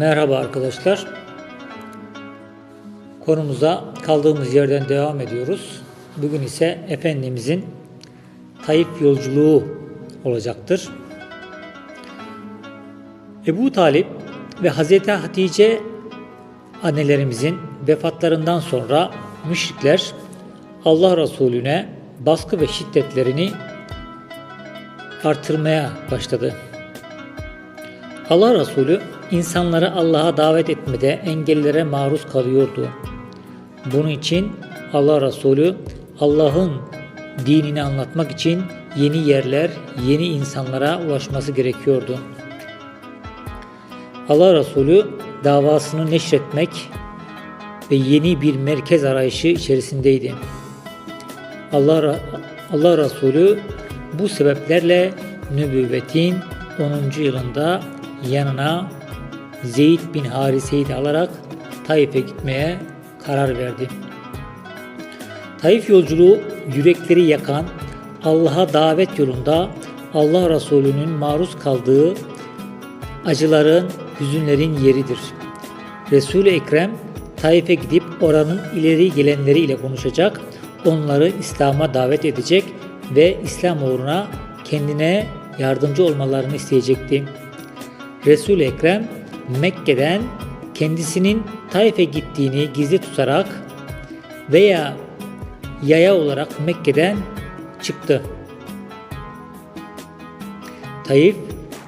Merhaba arkadaşlar. Konumuza kaldığımız yerden devam ediyoruz. Bugün ise Efendimizin Taif yolculuğu olacaktır. Ebu Talip ve Hazreti Hatice annelerimizin vefatlarından sonra müşrikler Allah Resulüne baskı ve şiddetlerini artırmaya başladı. Allah Resulü insanları Allah'a davet etmede engellere maruz kalıyordu. Bunun için Allah Resulü Allah'ın dinini anlatmak için yeni yerler, yeni insanlara ulaşması gerekiyordu. Allah Resulü davasını neşretmek ve yeni bir merkez arayışı içerisindeydi. Allah, Allah Resulü bu sebeplerle nübüvvetin 10. yılında yanına Zeyd bin Harise'yi de alarak Taif'e gitmeye karar verdi. Taif yolculuğu yürekleri yakan Allah'a davet yolunda Allah Resulü'nün maruz kaldığı acıların, hüzünlerin yeridir. Resul-i Ekrem Taif'e gidip oranın ileri gelenleri ile konuşacak, onları İslam'a davet edecek ve İslam uğruna kendine yardımcı olmalarını isteyecekti. Resul-i Ekrem Mekke'den kendisinin Taif'e gittiğini gizli tutarak veya yaya olarak Mekke'den çıktı. Taif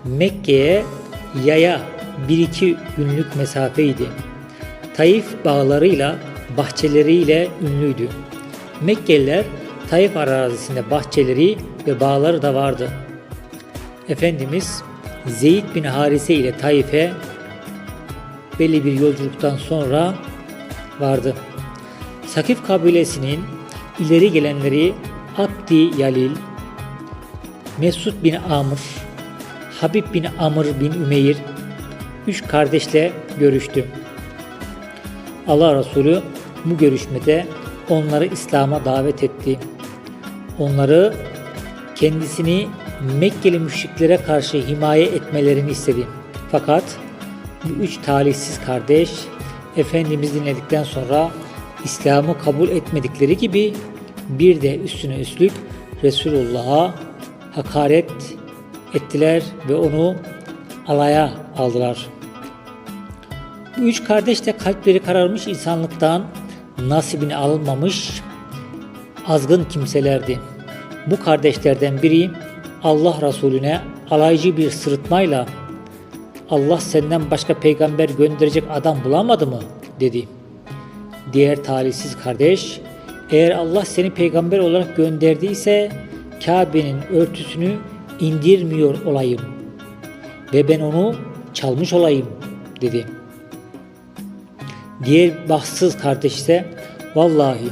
Mekke'ye yaya bir iki günlük mesafeydi. Taif bağlarıyla, bahçeleriyle ünlüydü. Mekkeliler Taif arazisinde bahçeleri ve bağları da vardı. Efendimiz Zeyd bin Harise ile Taif'e belli bir yolculuktan sonra vardı. Sakif kabilesinin ileri gelenleri Abdi Yalil, Mesud bin Amr, Habib bin Amr bin Ümeyr üç kardeşle görüştü. Allah Resulü bu görüşmede onları İslam'a davet etti. Onları kendisini Mekkeli müşriklere karşı himaye etmelerini istedi. Fakat bu üç talihsiz kardeş Efendimiz dinledikten sonra İslam'ı kabul etmedikleri gibi bir de üstüne üstlük Resulullah'a hakaret ettiler ve onu alaya aldılar. Bu üç kardeş de kalpleri kararmış insanlıktan nasibini almamış azgın kimselerdi. Bu kardeşlerden biri Allah Resulüne alaycı bir sırıtmayla Allah senden başka peygamber gönderecek adam bulamadı mı? dedi. Diğer talihsiz kardeş, eğer Allah seni peygamber olarak gönderdiyse Kabe'nin örtüsünü indirmiyor olayım ve ben onu çalmış olayım dedi. Diğer bahtsız kardeş ise vallahi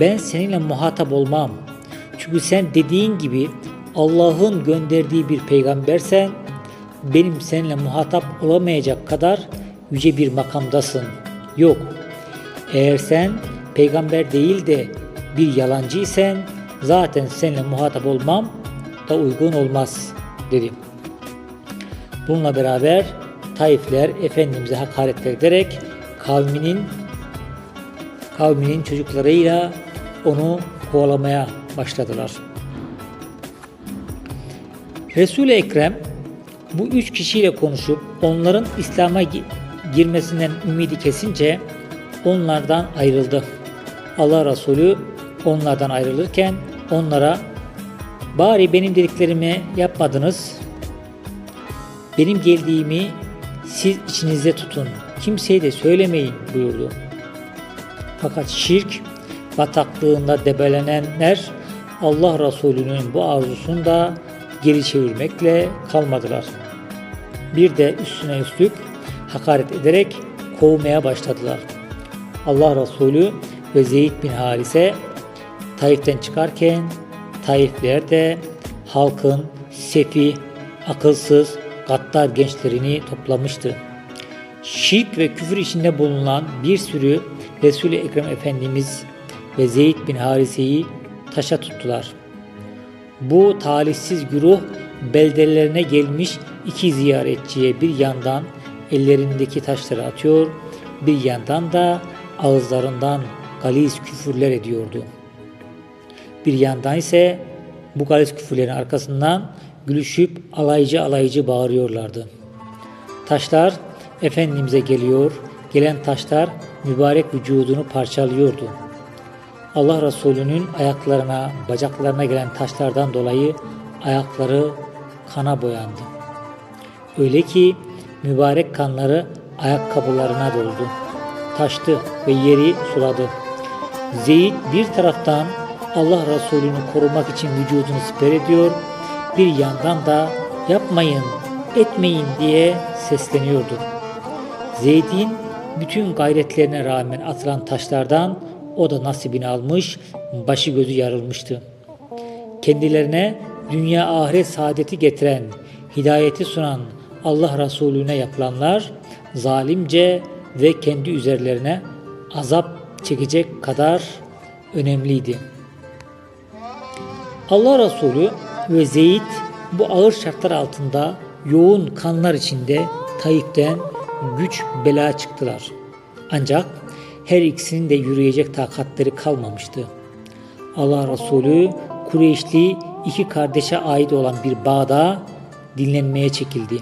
ben seninle muhatap olmam. Çünkü sen dediğin gibi Allah'ın gönderdiği bir peygambersen benim seninle muhatap olamayacak kadar yüce bir makamdasın. Yok. Eğer sen peygamber değil de bir yalancıysen zaten seninle muhatap olmam da uygun olmaz dedi. Bununla beraber Taifler Efendimiz'e hakaret ederek kavminin kavminin çocuklarıyla onu kovalamaya başladılar. Resul-i Ekrem bu üç kişiyle konuşup onların İslam'a girmesinden ümidi kesince onlardan ayrıldı. Allah Resulü onlardan ayrılırken onlara bari benim dediklerimi yapmadınız. Benim geldiğimi siz içinizde tutun. Kimseye de söylemeyin buyurdu. Fakat şirk bataklığında debelenenler Allah Resulü'nün bu arzusunu da geri çevirmekle kalmadılar. Bir de üstüne üstlük hakaret ederek kovmaya başladılar. Allah Resulü ve Zeyd bin Harise Taif'ten çıkarken Taifler de halkın sefi, akılsız, gaddar gençlerini toplamıştı. Şirk ve küfür içinde bulunan bir sürü Resul-i Ekrem Efendimiz ve Zeyd bin Harise'yi taşa tuttular. Bu talihsiz güruh beldelerine gelmiş iki ziyaretçiye bir yandan ellerindeki taşları atıyor, bir yandan da ağızlarından galiz küfürler ediyordu. Bir yandan ise bu galiz küfürlerin arkasından gülüşüp alaycı alaycı bağırıyorlardı. Taşlar Efendimiz'e geliyor, gelen taşlar mübarek vücudunu parçalıyordu. Allah Resulü'nün ayaklarına, bacaklarına gelen taşlardan dolayı ayakları kana boyandı. Öyle ki mübarek kanları ayakkabılarına doldu. Taştı ve yeri suladı. Zeyd bir taraftan Allah Resulü'nü korumak için vücudunu siper ediyor, bir yandan da yapmayın, etmeyin diye sesleniyordu. Zeyd'in bütün gayretlerine rağmen atılan taşlardan o da nasibini almış, başı gözü yarılmıştı. Kendilerine dünya ahiret saadeti getiren, hidayeti sunan Allah Resulüne yapılanlar zalimce ve kendi üzerlerine azap çekecek kadar önemliydi. Allah Resulü ve Zeyd bu ağır şartlar altında yoğun kanlar içinde Taif'ten güç bela çıktılar. Ancak her ikisinin de yürüyecek takatleri kalmamıştı. Allah Resulü Kureyşli iki kardeşe ait olan bir bağda dinlenmeye çekildi.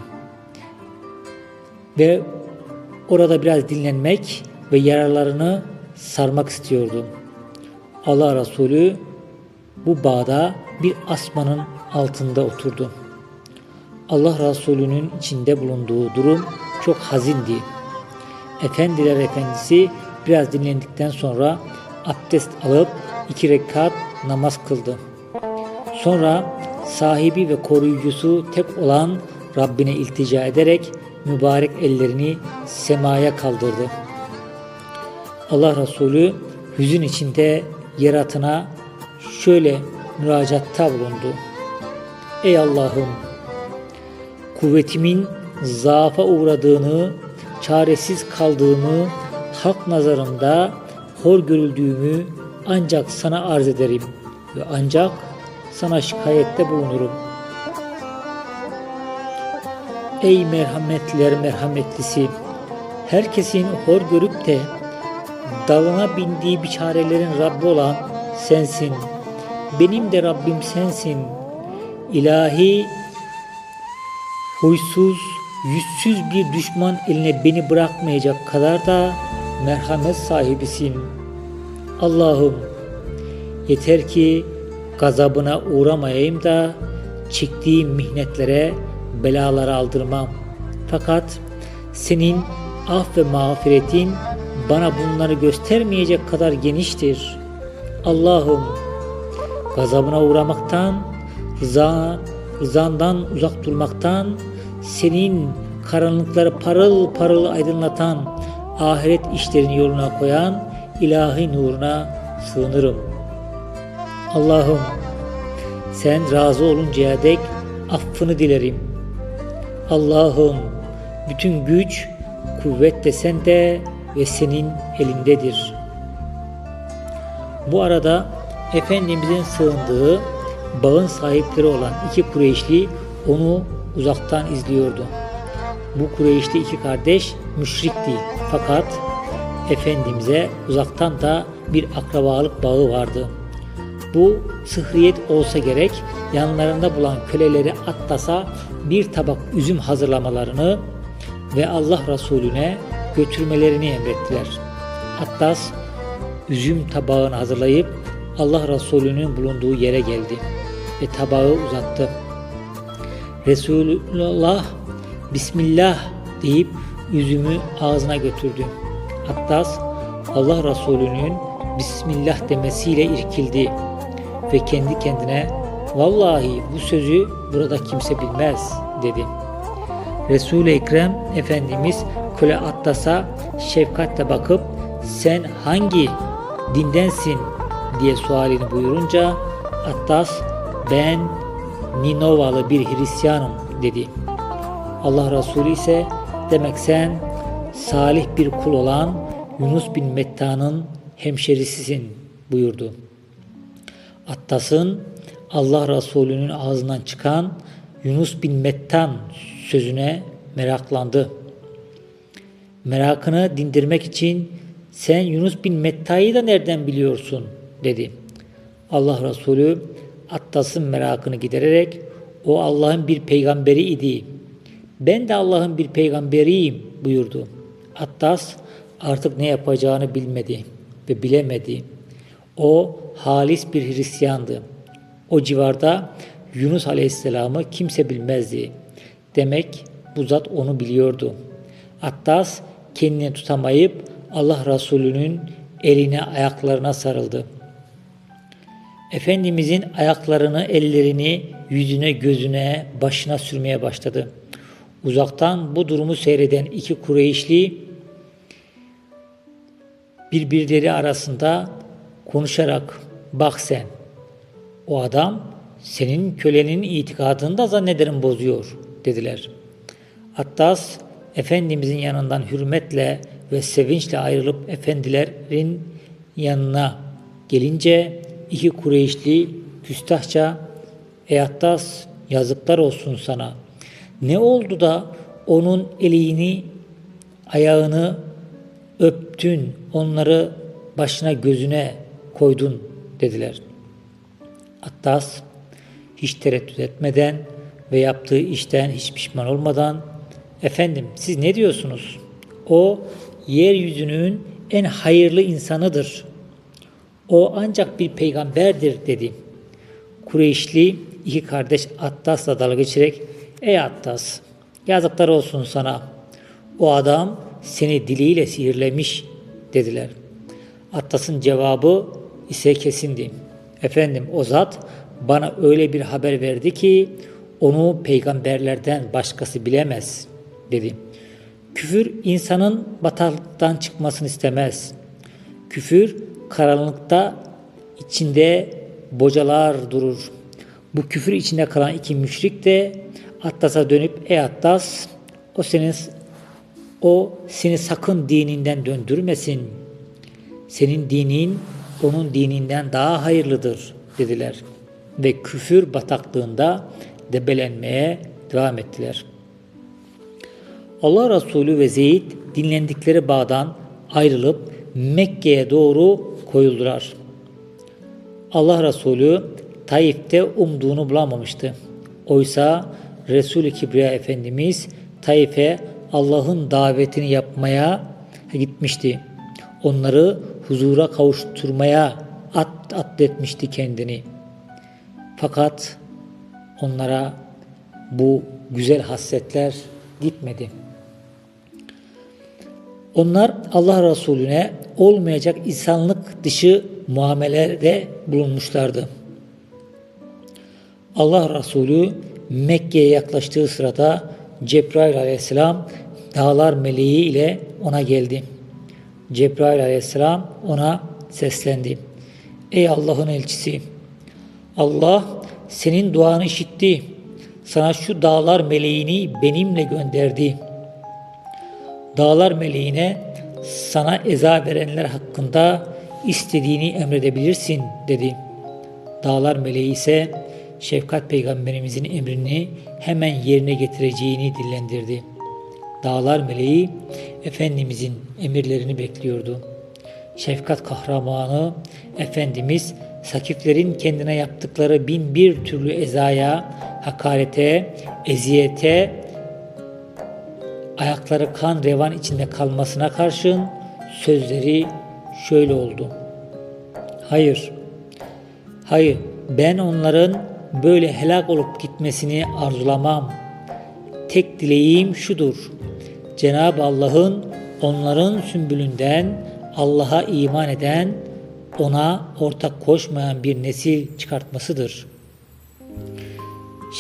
Ve orada biraz dinlenmek ve yaralarını sarmak istiyordu. Allah Resulü bu bağda bir asmanın altında oturdu. Allah Resulü'nün içinde bulunduğu durum çok hazindi. Efendiler Efendisi biraz dinlendikten sonra abdest alıp iki rekat namaz kıldı. Sonra sahibi ve koruyucusu tek olan Rabbine iltica ederek mübarek ellerini semaya kaldırdı. Allah Resulü hüzün içinde yaratına şöyle müracaatta bulundu. Ey Allah'ım kuvvetimin zaafa uğradığını, çaresiz kaldığımı, halk nazarında hor görüldüğümü ancak sana arz ederim ve ancak sana şikayette bulunurum. Ey merhametliler merhametlisi, herkesin hor görüp de dalına bindiği biçarelerin Rabbi olan sensin. Benim de Rabbim sensin. İlahi huysuz, yüzsüz bir düşman eline beni bırakmayacak kadar da merhamet sahibisin. Allah'ım yeter ki gazabına uğramayayım da çektiğim mihnetlere, belalara aldırmam. Fakat senin af ve mağfiretin bana bunları göstermeyecek kadar geniştir. Allah'ım gazabına uğramaktan, rıza, rızandan uzak durmaktan, senin karanlıkları parıl parıl aydınlatan, ahiret işlerini yoluna koyan ilahi nuruna sığınırım. Allah'ım sen razı oluncaya dek affını dilerim. Allah'ım bütün güç, kuvvet de sende ve senin elindedir. Bu arada Efendimizin sığındığı bağın sahipleri olan iki Kureyşli onu uzaktan izliyordu. Bu Kureyşli iki kardeş müşrikti fakat Efendimiz'e uzaktan da bir akrabalık bağı vardı. Bu sıhriyet olsa gerek yanlarında bulan köleleri Attas'a bir tabak üzüm hazırlamalarını ve Allah Resulüne götürmelerini emrettiler. Attas üzüm tabağını hazırlayıp Allah Resulü'nün bulunduğu yere geldi ve tabağı uzattı. Resulullah Bismillah deyip üzümü ağzına götürdü. Attas Allah Resulü'nün Bismillah demesiyle irkildi ve kendi kendine vallahi bu sözü burada kimse bilmez dedi. Resul-i Ekrem Efendimiz köle Attas'a şefkatle bakıp sen hangi dindensin diye sualini buyurunca Attas ben Ninovalı bir Hristiyanım dedi. Allah Resulü ise demek sen salih bir kul olan Yunus bin Metta'nın hemşerisisin buyurdu. Attas'ın Allah Resulü'nün ağzından çıkan Yunus bin Mettan sözüne meraklandı. Merakını dindirmek için sen Yunus bin Metta'yı da nereden biliyorsun dedi. Allah Resulü Attas'ın merakını gidererek o Allah'ın bir peygamberi idi. Ben de Allah'ın bir peygamberiyim buyurdu. Attas artık ne yapacağını bilmedi ve bilemedi. O halis bir Hristiyandı. O civarda Yunus Aleyhisselam'ı kimse bilmezdi. Demek bu zat onu biliyordu. Attas kendini tutamayıp Allah Resulü'nün eline ayaklarına sarıldı. Efendimizin ayaklarını, ellerini yüzüne, gözüne, başına sürmeye başladı. Uzaktan bu durumu seyreden iki Kureyşli birbirleri arasında konuşarak bak sen o adam senin kölenin itikadını da zannederim bozuyor dediler. Attas Efendimizin yanından hürmetle ve sevinçle ayrılıp efendilerin yanına gelince iki Kureyşli küstahça Ey Attas yazıklar olsun sana. Ne oldu da onun elini ayağını öptün onları başına gözüne koydun dediler. Attas hiç tereddüt etmeden ve yaptığı işten hiç pişman olmadan efendim siz ne diyorsunuz? O yeryüzünün en hayırlı insanıdır. O ancak bir peygamberdir dedi. Kureyşli iki kardeş Attas'la dalga geçerek ey Attas yazıklar olsun sana. O adam seni diliyle sihirlemiş dediler. Attas'ın cevabı ise kesindi. Efendim o zat bana öyle bir haber verdi ki onu peygamberlerden başkası bilemez dedi. Küfür insanın bataklıktan çıkmasını istemez. Küfür karanlıkta içinde bocalar durur. Bu küfür içinde kalan iki müşrik de Attas'a dönüp ey Attas o senin o seni sakın dininden döndürmesin. Senin dinin onun dininden daha hayırlıdır dediler. Ve küfür bataklığında debelenmeye devam ettiler. Allah Resulü ve Zeyd dinlendikleri bağdan ayrılıp Mekke'ye doğru koyuldular. Allah Resulü Taif'te umduğunu bulamamıştı. Oysa Resul-i Kibriya Efendimiz Taif'e Allah'ın davetini yapmaya gitmişti. Onları huzura kavuşturmaya at, atletmişti kendini. Fakat onlara bu güzel hasletler gitmedi. Onlar Allah Resulüne olmayacak insanlık dışı muamelede bulunmuşlardı. Allah Resulü Mekke'ye yaklaştığı sırada Cebrail aleyhisselam dağlar meleği ile ona geldi. Cebrail aleyhisselam ona seslendi. Ey Allah'ın elçisi! Allah senin duanı işitti. Sana şu dağlar meleğini benimle gönderdi. Dağlar meleğine sana eza verenler hakkında istediğini emredebilirsin dedi. Dağlar meleği ise şefkat peygamberimizin emrini hemen yerine getireceğini dillendirdi. Dağlar meleği Efendimizin emirlerini bekliyordu. Şefkat kahramanı Efendimiz Sakiflerin kendine yaptıkları bin bir türlü ezaya, hakarete, eziyete, ayakları kan revan içinde kalmasına karşın sözleri şöyle oldu. Hayır, hayır ben onların böyle helak olup gitmesini arzulamam. Tek dileğim şudur. Cenab-ı Allah'ın onların sümbülünden Allah'a iman eden, ona ortak koşmayan bir nesil çıkartmasıdır.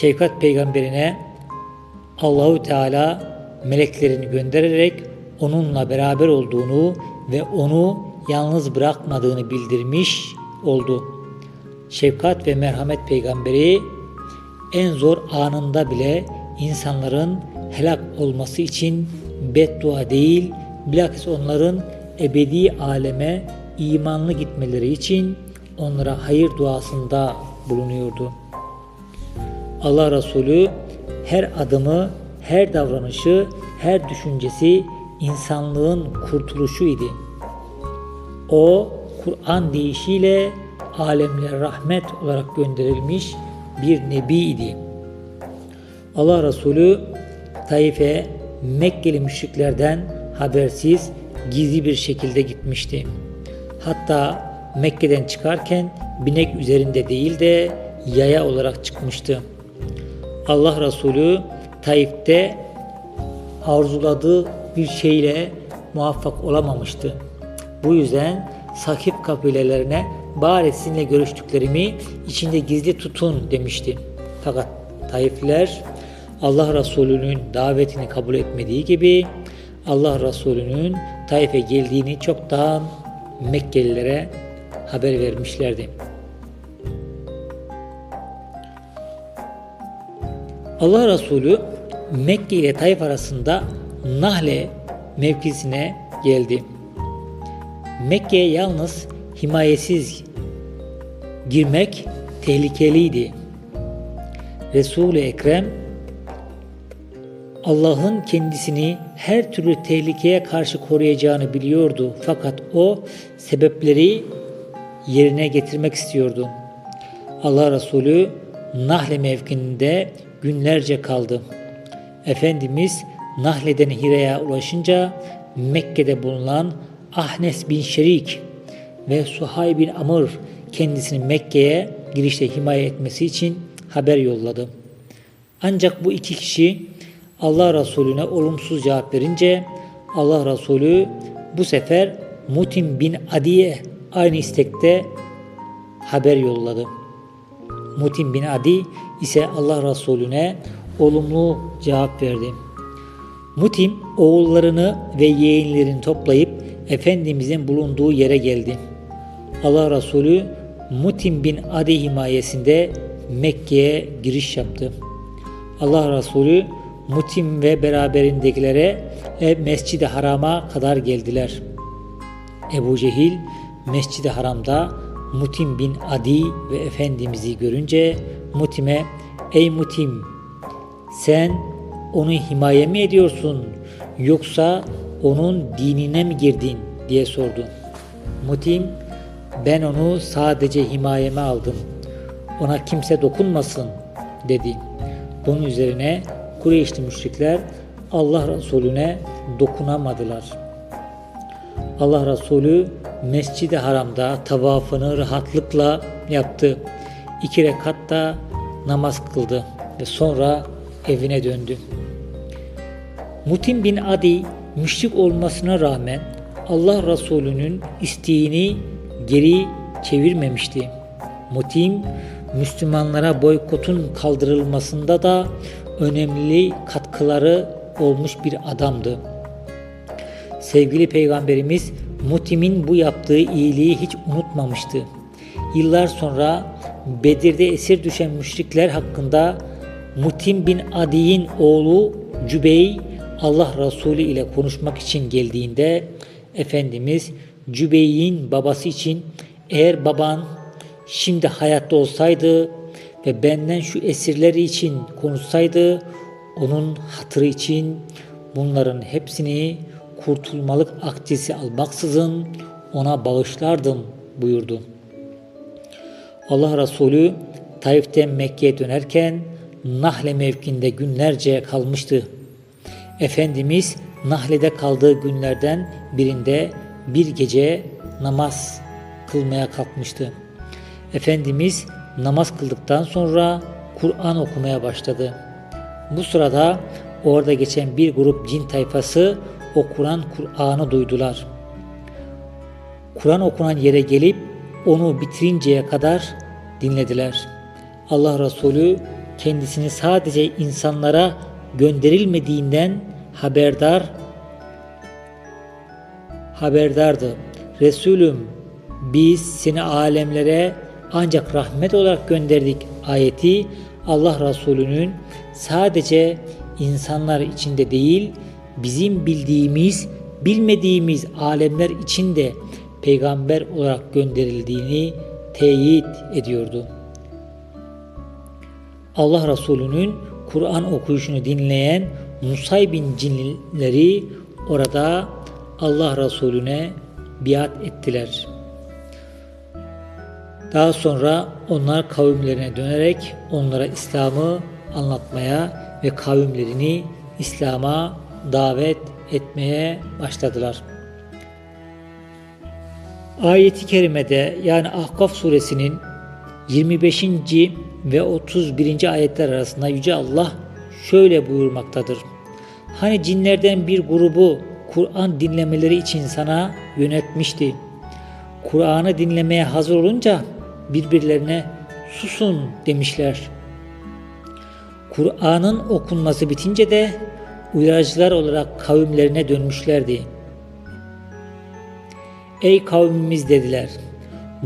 Şefkat peygamberine Allahü Teala meleklerini göndererek onunla beraber olduğunu ve onu yalnız bırakmadığını bildirmiş oldu. Şefkat ve merhamet peygamberi en zor anında bile insanların helak olması için beddua değil, bilakis onların ebedi aleme imanlı gitmeleri için onlara hayır duasında bulunuyordu. Allah Resulü her adımı, her davranışı, her düşüncesi insanlığın kurtuluşu idi. O Kur'an deyişiyle alemlere rahmet olarak gönderilmiş bir nebi idi. Allah Resulü Taif'e Mekkeli müşriklerden habersiz gizli bir şekilde gitmişti. Hatta Mekke'den çıkarken binek üzerinde değil de yaya olarak çıkmıştı. Allah Resulü Taif'te arzuladığı bir şeyle muvaffak olamamıştı. Bu yüzden Sakip kabilelerine bari sizinle görüştüklerimi içinde gizli tutun demişti. Fakat Taifliler Allah Resulü'nün davetini kabul etmediği gibi Allah Resulü'nün Taif'e geldiğini çoktan Mekkelilere haber vermişlerdi. Allah Resulü Mekke ile Taif arasında Nahle mevkisine geldi. Mekke'ye yalnız himayesiz girmek tehlikeliydi. Resul-i Ekrem Allah'ın kendisini her türlü tehlikeye karşı koruyacağını biliyordu. Fakat o sebepleri yerine getirmek istiyordu. Allah Resulü Nahle mevkinde günlerce kaldı. Efendimiz Nahle'den Hira'ya ulaşınca Mekke'de bulunan Ahnes bin Şerik ve Suhay bin Amr kendisini Mekke'ye girişte himaye etmesi için haber yolladı. Ancak bu iki kişi Allah Resulüne olumsuz cevap verince Allah Resulü bu sefer Mutim bin Adi'ye aynı istekte haber yolladı. Mutim bin Adi ise Allah Resulüne olumlu cevap verdi. Mutim oğullarını ve yeğenlerini toplayıp Efendimizin bulunduğu yere geldi. Allah Resulü Mutim bin Adi himayesinde Mekke'ye giriş yaptı. Allah Resulü Mutim ve beraberindekilere e, Mescid-i Haram'a kadar geldiler. Ebu Cehil Mescid-i Haram'da Mutim bin Adi ve Efendimiz'i görünce Mutim'e ''Ey Mutim sen onu himaye mi ediyorsun yoksa onun dinine mi girdin?'' diye sordu. Mutim ben onu sadece himayeme aldım. Ona kimse dokunmasın dedi. Bunun üzerine Kureyşli müşrikler Allah Resulüne dokunamadılar. Allah Resulü Mescid-i Haram'da tavafını rahatlıkla yaptı. İki rekatta namaz kıldı ve sonra evine döndü. Mutim bin Adi müşrik olmasına rağmen Allah Resulü'nün isteğini geri çevirmemişti. Mutim Müslümanlara boykotun kaldırılmasında da önemli katkıları olmuş bir adamdı. Sevgili Peygamberimiz Mutim'in bu yaptığı iyiliği hiç unutmamıştı. Yıllar sonra Bedir'de esir düşen müşrikler hakkında Mutim bin Adi'nin oğlu Cübey Allah Resulü ile konuşmak için geldiğinde Efendimiz Cübey'in babası için eğer baban şimdi hayatta olsaydı ve benden şu esirleri için konuşsaydı onun hatırı için bunların hepsini kurtulmalık akçesi almaksızın ona bağışlardım buyurdu. Allah Resulü Taif'ten Mekke'ye dönerken Nahle mevkinde günlerce kalmıştı. Efendimiz Nahle'de kaldığı günlerden birinde bir gece namaz kılmaya kalkmıştı. Efendimiz namaz kıldıktan sonra Kur'an okumaya başladı. Bu sırada orada geçen bir grup cin tayfası okunan Kur'an'ı duydular. Kur'an okunan yere gelip onu bitirinceye kadar dinlediler. Allah Resulü kendisini sadece insanlara gönderilmediğinden haberdar haberdardı. Resulüm biz seni alemlere ancak rahmet olarak gönderdik ayeti Allah Resulü'nün sadece insanlar içinde değil bizim bildiğimiz bilmediğimiz alemler içinde peygamber olarak gönderildiğini teyit ediyordu. Allah Resulü'nün Kur'an okuyuşunu dinleyen Musay bin cinleri orada Allah Resulüne biat ettiler. Daha sonra onlar kavimlerine dönerek onlara İslam'ı anlatmaya ve kavimlerini İslam'a davet etmeye başladılar. Ayeti kerimede yani Ahkaf suresinin 25. ve 31. ayetler arasında Yüce Allah şöyle buyurmaktadır. Hani cinlerden bir grubu Kur'an dinlemeleri için sana yönetmişti. Kur'an'ı dinlemeye hazır olunca birbirlerine susun demişler. Kur'an'ın okunması bitince de uyarıcılar olarak kavimlerine dönmüşlerdi. Ey kavmimiz dediler.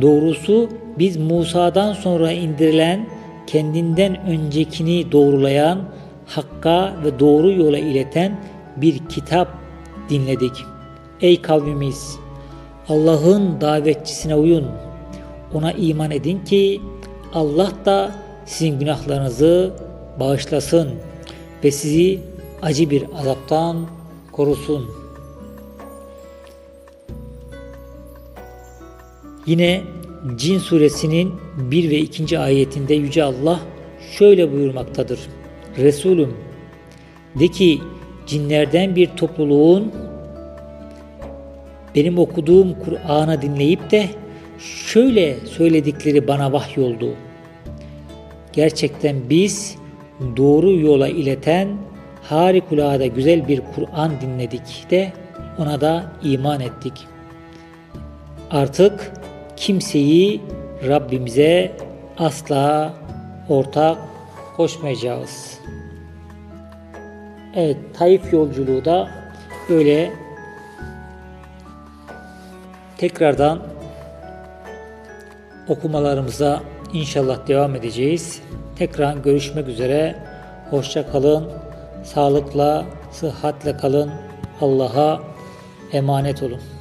Doğrusu biz Musa'dan sonra indirilen, kendinden öncekini doğrulayan, hakka ve doğru yola ileten bir kitap dinledik. Ey kavmimiz! Allah'ın davetçisine uyun. Ona iman edin ki Allah da sizin günahlarınızı bağışlasın ve sizi acı bir azaptan korusun. Yine Cin suresinin 1 ve 2. ayetinde Yüce Allah şöyle buyurmaktadır. Resulüm de ki cinlerden bir topluluğun benim okuduğum Kur'an'ı dinleyip de şöyle söyledikleri bana vahyoldu. Gerçekten biz doğru yola ileten harikulade güzel bir Kur'an dinledik de ona da iman ettik. Artık kimseyi Rabbimize asla ortak koşmayacağız. Evet, Taif yolculuğu da böyle tekrardan okumalarımıza inşallah devam edeceğiz. Tekrar görüşmek üzere. Hoşça kalın. Sağlıkla, sıhhatle kalın. Allah'a emanet olun.